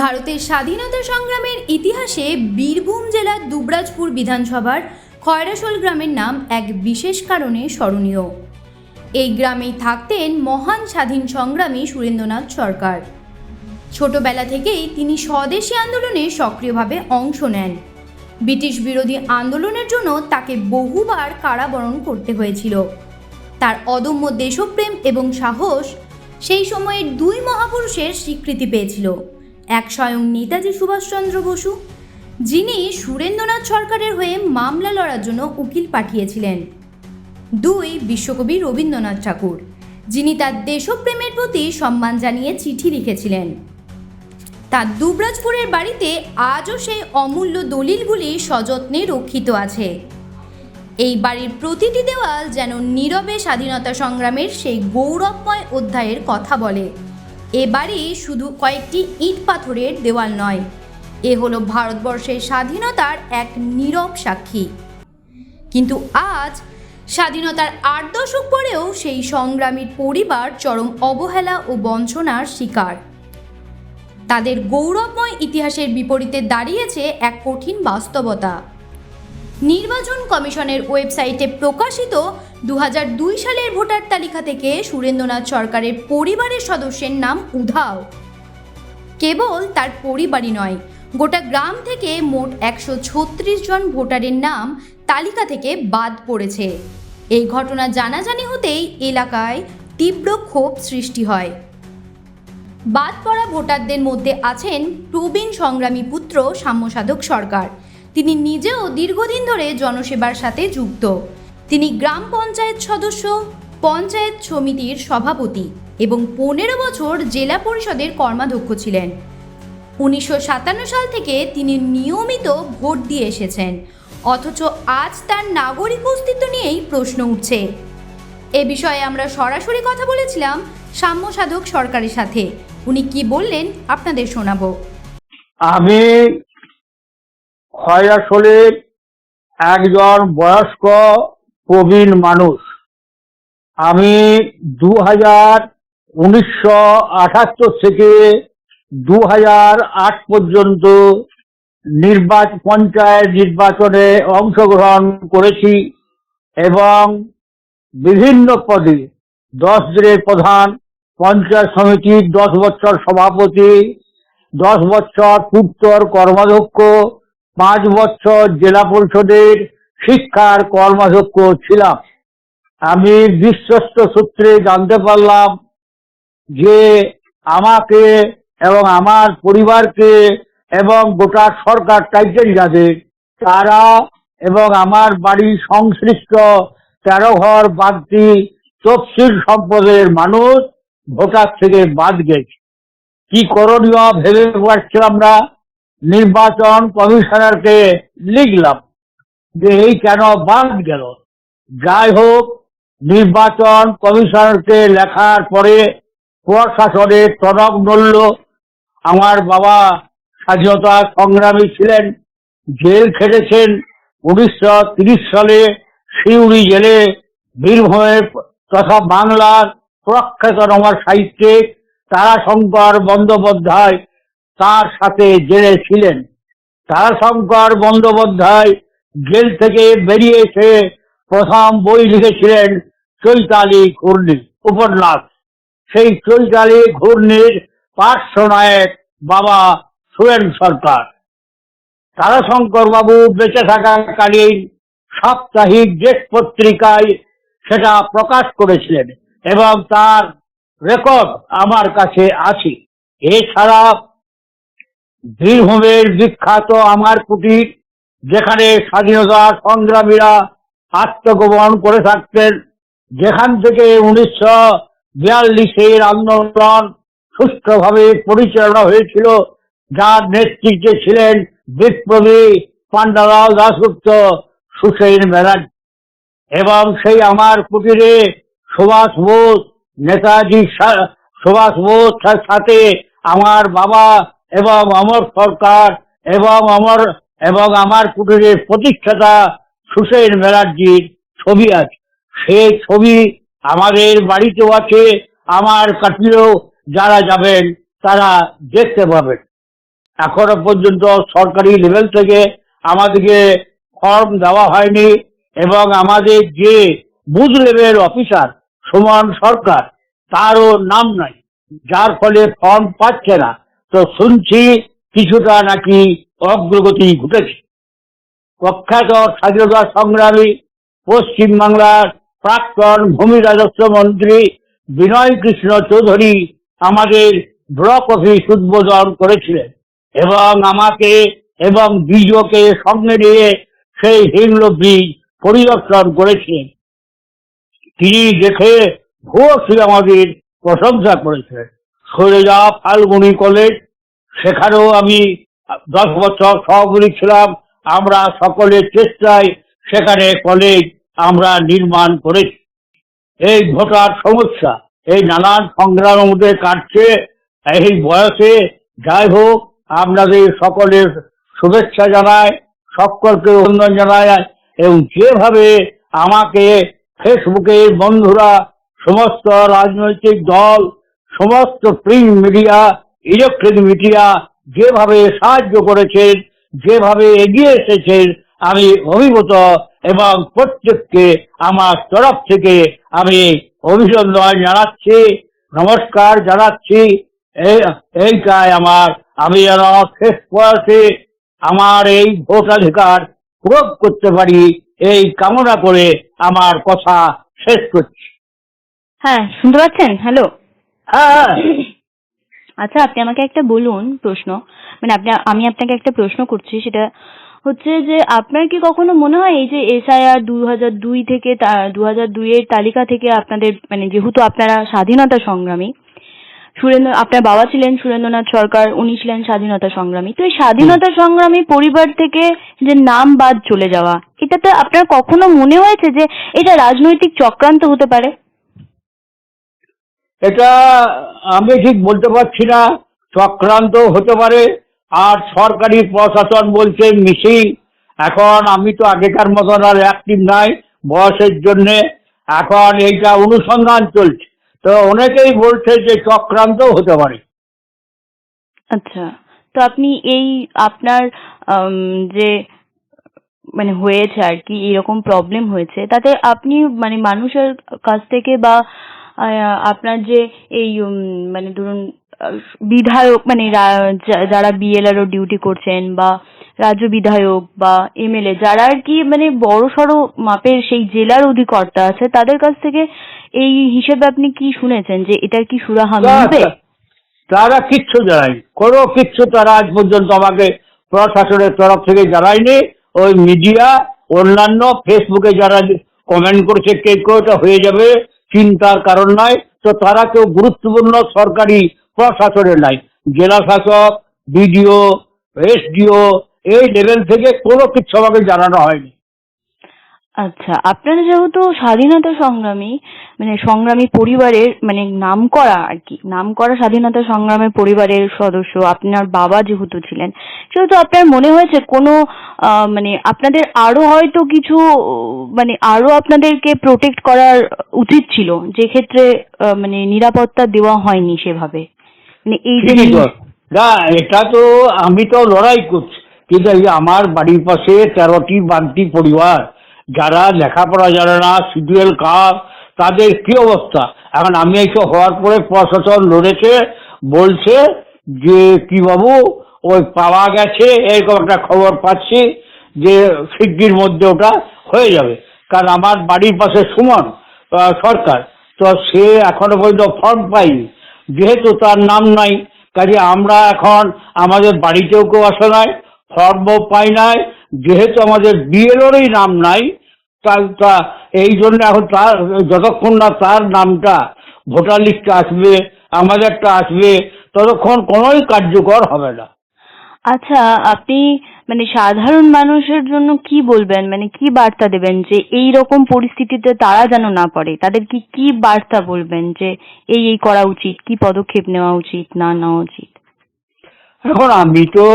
ভারতের স্বাধীনতা সংগ্রামের ইতিহাসে বীরভূম জেলার দুবরাজপুর বিধানসভার খয়রাশোল গ্রামের নাম এক বিশেষ কারণে স্মরণীয়। এই গ্রামেই থাকতেন মহান স্বাধীন সংগ্রামী সুরেন্দ্রনাথ সরকার। ছোটবেলা থেকেই তিনি স্বদেশী আন্দোলনে সক্রিয়ভাবে অংশ নেন। ব্রিটিশ বিরোধী আন্দোলনের জন্য তাকে বহুবার কারাবরণ করতে হয়েছিল। তার অদম্য দেশপ্রেম এবং সাহস সেই সময়ের দুই মহাপুরুষের স্বীকৃতি পেয়েছিল। এক স্বয়ং নেতাজি সুভাষচন্দ্র বসু, যিনি সুরেন্দ্রনাথ সরকারের হয়ে মামলা লড়ার জন্য উকিল পাঠিয়েছিলেন। দুই বিশ্বকবি রবীন্দ্রনাথ ঠাকুর, যিনি তার দেশপ্রেমের প্রতি সম্মান জানিয়ে চিঠি লিখেছিলেন। তার দুবরাজপুরের বাড়িতে আজও সেই অমূল্য দলিলগুলি সযত্নে রক্ষিত আছে। এই বাড়ির প্রতিটি দেওয়াল যেন নীরবে স্বাধীনতা সংগ্রামের সেই গৌরবময় অধ্যায়ের কথা বলে। এ বাড়ি শুধু কয়েকটি ইট পাথরের দেওয়াল নয়, এ হলো ভারতবর্ষের স্বাধীনতার এক নীরব সাক্ষী। কিন্তু আজ স্বাধীনতার আট দশক পরেও সেই সংগ্রামীর পরিবার চরম অবহেলা ও বঞ্চনার শিকার। তাদের গৌরবময় ইতিহাসের বিপরীতে দাঁড়িয়েছে এক কঠিন বাস্তবতা। নির্বাচন কমিশনের ওয়েবসাইটে প্রকাশিত দু হাজার দুই সালের ভোটার তালিকা থেকে সুরেন্দ্রনাথ সরকারের পরিবারের সদস্যের নাম উধাও। কেবল তার পরিবারই নয়, গোটা গ্রাম থেকে মোট একশো ছত্রিশ জন ভোটারের নাম তালিকা থেকে বাদ পড়েছে। এই ঘটনা জানাজানি হতেই এলাকায় তীব্র ক্ষোভ সৃষ্টি হয়। বাদ পড়া ভোটারদের মধ্যে আছেন প্রবীণ সংগ্রামী পুত্র সাম্যসাধক সরকার। তিনি নিজেও দীর্ঘদিন ধরে জনসেবার সাথে যুক্ত। তিনি গ্রাম পঞ্চায়েত সদস্য, পঞ্চায়েত সমিতির সভাপতি এবং পনেরো বছর জেলা পরিষদের কর্মাধ্যক্ষ ছিলেন। উনিশশো সাতান্ন সাল থেকে তিনি নিয়মিত ভোট দিয়ে এসেছেন, অথচ আজ তার নাগরিক অস্তিত্ব নিয়েই প্রশ্ন উঠছে। এ বিষয়ে আমরা সরাসরি কথা বলেছিলাম সাম্য সাধক সরকারের সাথে। উনি কি বললেন, আপনাদের শোনাবো। আমি খয়াশলের একজন বয়স্ক প্রবীণ মানুষ। আমি দু হাজার উনিশশো থেকে দু হাজার আট পর্যন্ত নির্বাচন পঞ্চায়েত নির্বাচনে অংশগ্রহণ করেছি এবং বিভিন্ন পদে দশ দিনের প্রধান পঞ্চায়েত সমিতির দশ বছর সভাপতি, দশ বছর পূর্তর কর্মাধ্যক্ষ পাঁচ বছর জেলা পরিষদের শিক্ষার কর্মাধ্যক্ষ ছিলাম। আমি বিশ্বস্ত সূত্রে জানতে পারলাম যে আমাকে এবং আমার পরিবারকে এবং গোটা সরকার টাইটেল যাদের তারা এবং আমার বাড়ি সংশ্লিষ্ট তেরো ঘর বাগদি তফসিল সম্পদের মানুষ ভোটার থেকে বাদ গেছে। কি করণীয় ভেবে পাচ্ছিলাম না নির্বাচন কমিশনারকে লিখলাম যে এই কেন বাদ গেল। যাই হোক, নির্বাচন কমিশনারকে লেখার পরে প্রশাসনের টনক নড়ল। আমার বাবা স্বাধীনতা সংগ্রামী ছিলেন, জেল খেটেছেন। উনিশশো তিরিশ সালে সিউড়ি জেলে বীরভূমের তথা বাংলার প্রখ্যাত আমার সাহিত্যিক তারাশঙ্কর বন্দ্যোপাধ্যায় তার সাথে জেলে ছিলেন তারাশঙ্কর বন্দ্যোপাধ্যায় জেল থেকে বেরিয়ে এসে প্রথম বই লিখেছিলেন চৈতালি ঘূর্ণি, উপন্যাস। সেই চৈতালি ঘূর্ণির পার্শ্ব নায়ক বাবা সুরেন সরকার। তারাশঙ্কর বাবু বেঁচে থাকাকালীন সাপ্তাহিক জেট পত্রিকায় সেটা প্রকাশ করেছিলেন এবং তার রেকর্ড আমার কাছে আছে। এছাড়া বীরভূমের বিখ্যাত আমার কুটির, যেখানে স্বাধীনতা সংগ্রামীরা আত্মগোপন করে থাকতেন। যেখান থেকে উনিশশো বিয়াল্লিশের আন্দোলন সুষ্ঠুভাবে পরিচালনা হয়েছিল, যার নেতৃত্বে ছিলেন বিপ্লবী পান্ডালাল দাসগুপ্ত সুসেন ব্যানার্জি। এবং সেই আমার কুটিরে সুভাষ বোস, নেতাজি সুভাষ বোস সাথে আমার বাবা এবং আমার সরকার এবং আমার এবং আমার কুটিরের প্রতিষ্ঠাতা সুসেন ব্যানার্জির ছবি আছে। সেই ছবি আমাদের বাড়িতেও আছে, আমার কাটিয়েও যারা যাবেন তারা দেখতে পাবেন। এখনও পর্যন্ত সরকারি লেভেল থেকে আমাদেরকে ফর্ম দেওয়া হয়নি এবং আমাদের যে booth level officer Suman Sarkar, তারও নাম নাই। যার ফলে ফর্ম পাচ্ছে না। তো শুনছি কিছুটা নাকি অগ্রগতি ঘটেছে। প্রখ্যাত স্বাধীনতা সংগ্রামী পশ্চিমবাংলার প্রাক্তন ভূমি রাজস্ব মন্ত্রী বিনয় কৃষ্ণ চৌধুরী আমাদের ব্লক অফিস উদ্বোধন করেছিলেন এবং আমাকে এবং বিজয়কে সঙ্গে নিয়ে সেই হিংল পরিদর্শন করেছিলেন। তিনি দেখে ভূয়সী আমাদের প্রশংসা করেছিলেন। সরেজা ফাল্গুনি কলেজ, সেখানেও আমি দশ বছর সহকারী ছিলাম। আমরা সকলের চেষ্টায় সেখানে কলেজ আমরা নির্মাণ করেছি। এই ভোটার সমস্যা, এই নানান সংগ্রামের মধ্যে কাটছে, এই বয়সে যাই হোক, আপনাদের সকলের শুভেচ্ছা জানায় সকলকে অভিনন্দন জানায় এবং যেভাবে আমাকে ফেসবুকের বন্ধুরা, সমস্ত রাজনৈতিক দল সমস্ত প্রিন্ট মিডিয়া ইলেকট্রনিক মিডিয়া যেভাবে সাহায্য করেছেন যেভাবে এগিয়ে এসেছেন আমি অভিভূত এবং প্রত্যেককে আমার তরফ থেকে আমি অভিনন্দন জানাচ্ছি, নমস্কার জানাচ্ছি। এই- এইটাই আমার, আমি যেন শেষ বয়সে আমার এই ভোটাধিকার প্রয়োগ করতে পারি, এই কামনা করে আমার কথা শেষ করছি। হ্যাঁ শুনতে পাচ্ছেন? হ্যালো হ্যাঁ আচ্ছা আপনি আমাকে একটা বলুন প্রশ্ন। মানে আপনি আমি আপনাকে একটা প্রশ্ন করছি সেটা হচ্ছে যে আপনার কি কখনো মনে হয় এই যে এসআইআর দু হাজার দুই থেকে দু হাজার দুইয়ের তালিকা থেকে আপনাদের মানে যেহেতু আপনারা স্বাধীনতা সংগ্রামী সুরেন্দ্র আপনার বাবা ছিলেন সুরেন্দ্রনাথ সরকার উনি ছিলেন স্বাধীনতা সংগ্রামী তো এই স্বাধীনতা সংগ্রামী পরিবার থেকে যে নাম বাদ চলে যাওয়া এটাতে আপনার কখনো মনে হয়েছে যে এটা রাজনৈতিক চক্রান্ত হতে পারে? এটা আমি ঠিক বলতে পারছি না, চক্রান্ত হতে পারে, আর সরকারি প্রশাসন বলছে মিসিং এখন আমি তো আগেকার মতন আর অ্যাক্টিভ নাই বয়সের জন্যে। এখন এইটা অনুসন্ধান চলছে। তো অনেকেই বলছে যে চক্রান্ত হতে পারে। আচ্ছা তো আপনি এই আপনার যে মানে হয়েছে আর কি, এরকম প্রবলেম হয়েছে, তাতে আপনি মানে মানুষের কাছ থেকে বা আপনার যে এই মানে ধরুন বিধায়ক মানে যারা বিএলআরও ডিউটি করছেন বা রাজ্য বিধায়ক বা এমএলএ যারা আর কি মানে বড় সড়ো মাপের সেই জেলার অধিকর্তা আছে তাদের কাছ থেকে এই হিসেবে আপনি কি শুনেছেন যে এটার কি সুরাহা মিলবে তারা কিচ্ছু জানায়নি। কোনো কিচ্ছু তারা আজ পর্যন্ত আমাকে প্রশাসনের তরফ থেকে জানায়নি। ওই মিডিয়া অন্যান্য ফেসবুকে যারা কমেন্ট করছে কে এটা হয়ে যাবে। চিন্তার কারণ নয় তো তারা কেউ গুরুত্বপূর্ণ সরকারি প্রশাসনের নাই। জেলা শাসক, বিডিও, এসডিও, এই লেভেল থেকে কোনো কিছু আমাকে জানানো হয়নি। আচ্ছা আপনারা যেহেতু স্বাধীনতা সংগ্রামী মানে সংগ্রামী পরিবারের মানে নাম করা আর কি নাম করা স্বাধীনতা সংগ্রামের পরিবারের সদস্য আপনার বাবা যেহেতু ছিলেন সেহেতু আপনার মনে হয়েছে কোনো মানে আপনাদের আরও হয়তো কিছু মানে আরও আপনাদেরকে প্রোটেক্ট করার উচিত ছিল যে ক্ষেত্রে মানে নিরাপত্তা দেওয়া হয়নি সেভাবে? মানে এই যে না এটা তো আমি তো লড়াই করছি কিন্তু আমার বাড়ির পাশে তেরোটি বাগদি পরিবার যারা লেখাপড়া জানে না শিডিউল কাজ তাদের কি অবস্থা? এখন আমি এইসব হওয়ার পরে প্রশাসন লড়েছে বলছে যে, কি বাবু, ওই পাওয়া গেছে, এরকম একটা খবর পাচ্ছি যে শিগগির মধ্যে ওটা হয়ে যাবে। কারণ আমার বাড়ির পাশে সুমন সরকার। তো সে এখনও পর্যন্ত ফর্ম পাইনি যেহেতু তার নাম নাই, কাজে আমরা এখন আমাদের বাড়িতেও কেউ আসে নাই ফর্মও পাই নাই। যেহেতু আমাদের বিএলওরই নাম নাই তার তা এই জন্য এখন তার যতক্ষণ না তার নামটা ভোটার লিস্টে আসবে আমাদেরটা আসবে ততক্ষণ কোনোই কার্যকর হবে না। আচ্ছা আপনি মানে সাধারণ মানুষের জন্য কি বলবেন? মানে কি বার্তা দেবেন যে এই রকম পরিস্থিতিতে তারা যেন না পড়ে? তাদের কি কি বার্তা বলবেন যে এই এই করা উচিত? কি পদক্ষেপ নেওয়া উচিত না নেওয়া উচিত? এখন আমি তো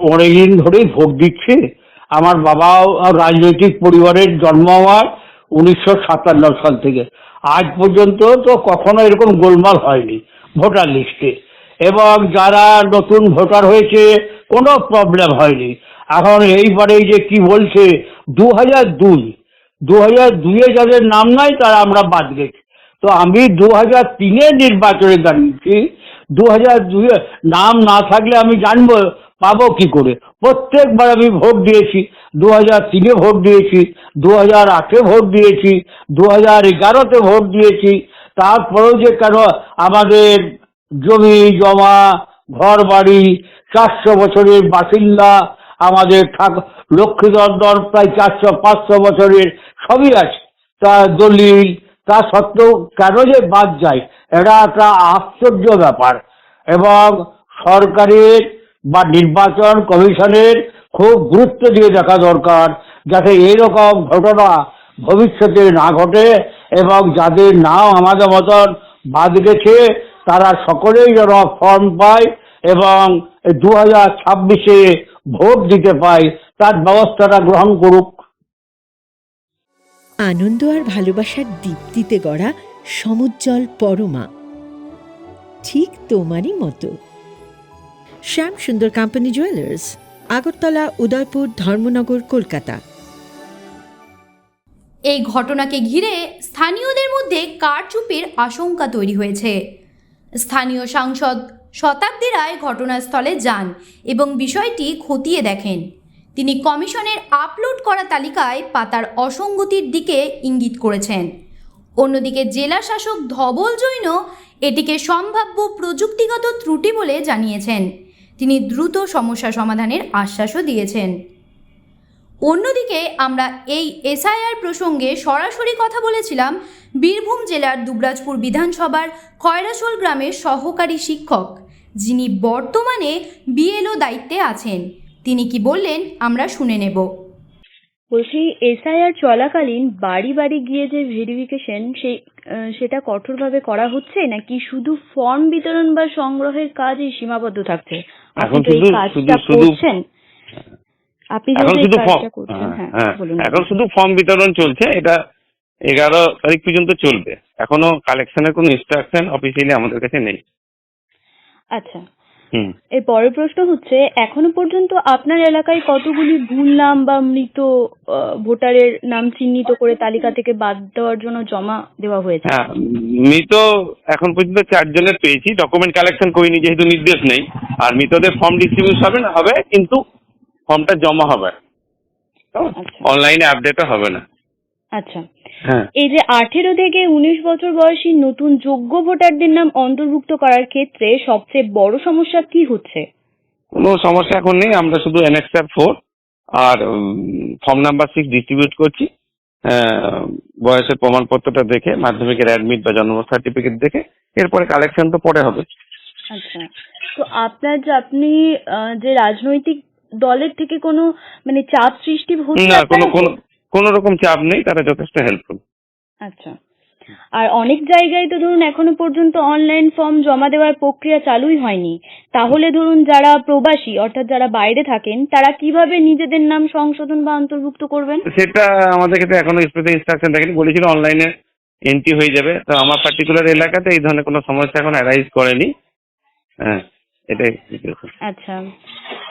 অনেকদিন ধরেই ভোট দিচ্ছি। আমার বাবাও রাজনৈতিক পরিবারের জন্ম আমার উনিশশো সাতান্ন সাল থেকে। আজ পর্যন্ত তো কখনো এরকম গোলমাল হয়নি ভোটার লিস্টে। এবং যারা নতুন ভোটার হয়েছে, কোনো প্রবলেম হয়নি। এখন এইবারে যে কি বলছে দু হাজার দুই দু হাজার দুইয়ে যাদের নাম নাই তারা আমরা বাদ গেছি। তো আমি দু হাজার তিনে নির্বাচনে দাঁড়িয়েছি। দু হাজার দুইয়ে নাম না থাকলে আমি জানব পাবো কি করে? প্রত্যেকবার আমি ভোট দিয়েছি দু হাজার তিনে ভোট দিয়েছি দু হাজার আটে ভোট দিয়েছি দু হাজার এগারোতে ভোট দিয়েছি। তারপরেও যে কেন আমাদের জমি, জমা ঘর বাড়ি চারশো বছরের বাসিন্দা, আমাদের ঠাক লক্ষ্মীদন্দন প্রায় চারশো, পাঁচশো বছরের সবই আছে। তা দলিল, তা সত্ত্বেও কেন যে বাদ যায়? এটা একটা আশ্চর্য ব্যাপার। এবং সরকারের বা নির্বাচন কমিশনের খুব গুরুত্ব দিয়ে দেখা দরকার যাতে এরকম ঘটনা ভবিষ্যতে না ঘটে এবং যাদের নাম আমাদের মতন বাদ গেছে, তারা সকলেই যেন ফর্ম পায় এবং দু হাজার ছাব্বিশে ভোট দিতে পায়, তার ব্যবস্থাটা গ্রহণ করুক। আনন্দ আর ভালোবাসার দীপ্তিতে গড়া সমুজ্জ্বল পরমা। ঠিক তোমারই মতো। Shyam Sundar company jewellers Agartala, Udaipur, Dharmanagar, Kolkata. এই ঘটনাকে ঘিরে স্থানীয়দের মধ্যে কারচুপির আশঙ্কা তৈরি হয়েছে। স্থানীয় সাংসদ শতাব্দী রায় ঘটনাস্থলে যান এবং বিষয়টি খতিয়ে দেখেন। তিনি কমিশনের আপলোড করা তালিকায় পাতার অসঙ্গতির দিকে ইঙ্গিত করেছেন। অন্যদিকে জেলা শাসক ধবল জৈন এটিকে সম্ভাব্য প্রযুক্তিগত ত্রুটি বলে জানিয়েছেন। তিনি দ্রুত সমস্যা সমাধানের আশ্বাসও দিয়েছেন। অন্যদিকে আমরা এই এসআইআর প্রসঙ্গে সরাসরি কথা বলেছিলাম বীরভূম জেলার দুবরাজপুর বিধানসভার খয়রাসোল গ্রামের সহকারী শিক্ষক, যিনি বর্তমানে বিএলও দায়িত্বে আছেন। তিনি কি বললেন আমরা শুনে নেব। বলছি এসআইআর চলাকালীন বাড়ি বাড়ি গিয়ে যে ভেরিফিকেশন সেই সেটা কঠোরভাবে করা হচ্ছে নাকি শুধু ফর্ম বিতরণ বা সংগ্রহের কাজই সীমাবদ্ধ থাকছে? আপনি এখন তো এই শুধু- কাজটা শুধু- শুধু- করছেন? আপনি এখন শুধু করছেন হ্যাঁ হ্যাঁ বলুন। এখন শুধু ফর্ম বিতরণ চলছে এটা এগারো তারিখ পর্যন্ত চলবে। এখনও কালেকশনের কোনো ইনস্ট্রাকশন অফিসিয়ালি আমাদের কাছে নেই। আচ্ছা। এর পরের প্রশ্ন হচ্ছে এখনও পর্যন্ত আপনার এলাকায় কতগুলি ভুল নাম বা মৃত ভোটারের নাম চিহ্নিত করে তালিকা থেকে বাদ দেওয়ার জন্য জমা দেওয়া হয়েছে? হ্যাঁ মৃত এখন পর্যন্ত চারজনের পেয়েছি ডকুমেন্ট কালেকশন করিনি যেহেতু নির্দেশ নেই। আর মৃতদের ফর্ম ডিস্ট্রিবিউট হবে না হবে কিন্তু ফর্মটা জমা হবে। আচ্ছা। অনলাইনে আপডেটও হবে না। আচ্ছা। হ্যাঁ। এই যে আঠেরো থেকে উনিশ বছর বয়সী নতুন যোগ্য ভোটারদের নাম অন্তর্ভুক্ত করার ক্ষেত্রে সবচেয়ে বড় সমস্যা কি হচ্ছে? কোনো সমস্যা এখন নেই আমরা শুধু এনএক্সআর ফোর আর ফর্ম নাম্বার সিক্স ডিস্ট্রিবিউট করছি। বয়সের প্রমাণপত্রটা দেখে মাধ্যমিকের অ্যাডমিট বা জন্ম সার্টিফিকেট দেখে এরপরে কালেকশন তো পরে হবে। আচ্ছা। তো আপনার যে আপনি যে রাজনৈতিক দলের থেকে কোনো মানে চাপ সৃষ্টি হচ্ছে না কোনো কোনো কোনো রকম চাপ নেই তারা যথেষ্ট হেল্পফুল আচ্ছা। আর অনেক জায়গায় তো ধরুন এখনও পর্যন্ত অনলাইন ফর্ম জমা দেওয়ার প্রক্রিয়া চালুই হয়নি। তাহলে ধরুন যারা প্রবাসী অর্থাৎ যারা বাইরে থাকেন তারা কীভাবে নিজেদের নাম সংশোধন বা অন্তর্ভুক্ত করবেন? সেটা আমাদের কাছে এখনও স্পেশাল ইনস্ট্রাকশন দেখেনি। বলেছিল অনলাইনে এন্ট্রি হয়ে যাবে। তো আমার পার্টিকুলার এলাকাতে এই ধরনের কোনো সমস্যা এখন অ্যারাইজ করেনি। হ্যাঁ। এটাই। আচ্ছা।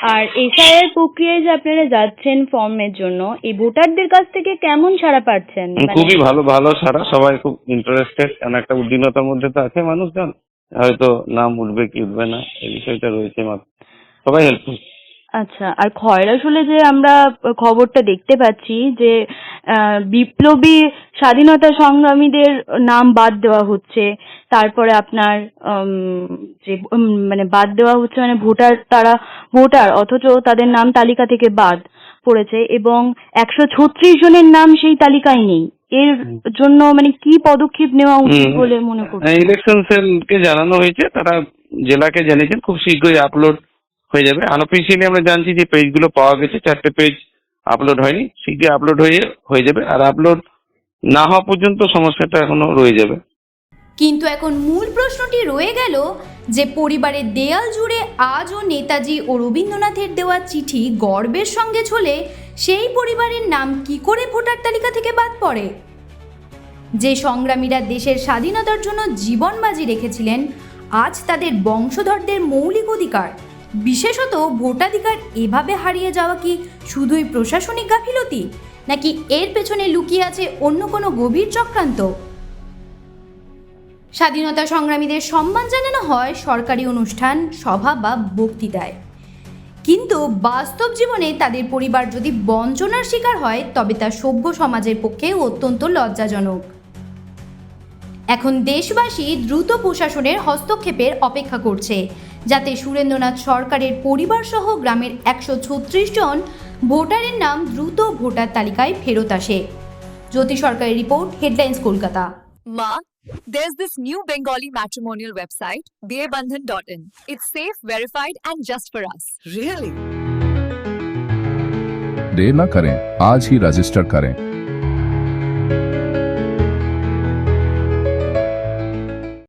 আর এসআইআর প্রক্রিয়ায় যে আপনারা যাচ্ছেন ফর্মের জন্য এই ভোটারদের কাছ থেকে কেমন সাড়া পাচ্ছেন? মানে- খুবই ভালো ভালো সারা সবাই খুব ইন্টারেস্টেড কারণ একটা উদ্বিগ্নতার মধ্যে তো আছে মানুষজন। হয়তো নাম উঠবে কি উঠবে না এই বিষয়টা রয়েছে মাত্র। সবাই হেল্পফুল আচ্ছা আর খয়রাসুলে যে আমরা খবরটা দেখতে পাচ্ছি যে আহ, বিপ্লবী স্বাধীনতা সংগ্রামীদের নাম বাদ দেওয়া হচ্ছে তারপরে আপনার যে মানে বাদ দেওয়া হচ্ছে মানে ভোটার তারা ভোটার অথচ তাদের নাম তালিকা থেকে বাদ পড়েছে এবং একশো ছত্রিশ জনের নাম সেই তালিকায় নেই। এর জন্য মানে কি পদক্ষেপ নেওয়া উচিত বলে মনে করছেন? ইলেকশন সেলকে জানানো হয়েছে তারা জেলাকে জানিয়েছেন খুব শীঘ্রই আপলোড হয়ে যাবে। আনঅফিসিয়ালি আমরা জানছি যে পেজগুলো পাওয়া গেছে, চারটে পেজ আপলোড হয়নি শীঘ্রই আপলোড হয়ে হয়ে যাবে। আর আপলোড না হওয়া পর্যন্ত সমস্যাটা এখনও রয়ে যাবে। কিন্তু এখন মূল প্রশ্নটি রয়ে গেল যে পরিবারের দেয়াল জুড়ে আজও নেতাজি ও রবীন্দ্রনাথের দেওয়া চিঠি গর্বের সঙ্গে চলে সেই পরিবারের নাম কি করে ভোটার তালিকা থেকে বাদ পড়ে? যে সংগ্রামীরা দেশের স্বাধীনতার জন্য জীবন বাজি রেখেছিলেন, আজ তাদের বংশধরদের মৌলিক অধিকার। বিশেষত ভোটাধিকার এভাবে হারিয়ে যাওয়া কি শুধুই প্রশাসনিক গাফিলতি? নাকি এর পেছনে লুকিয়ে আছে অন্য কোনো গভীর চক্রান্ত? স্বাধীনতা সংগ্রামীদের সম্মান জানানো হয় সরকারি অনুষ্ঠান, সভা বা বক্তৃতায়। কিন্তু বাস্তব জীবনে তাদের পরিবার যদি বঞ্চনার শিকার হয়, তবে তা সভ্য সমাজের পক্ষে অত্যন্ত লজ্জাজনক। এখন দেশবাসী দ্রুত প্রশাসনের হস্তক্ষেপের অপেক্ষা করছে। যাতে সুরেন্দ্রনাথ সরকারের পরিবার সহ গ্রামের একশো ছত্রিশ জন ভোটারের নাম দ্রুত ভোটার তালিকায় ফেরত আসে জ্যোতি সরকারের report headlines Kolkata Ma, there's this new Bengali matrimonial website, dearbandhan.in. It's safe, verified, and just for us. Really? देर न करें आज ही रजिस्टर करें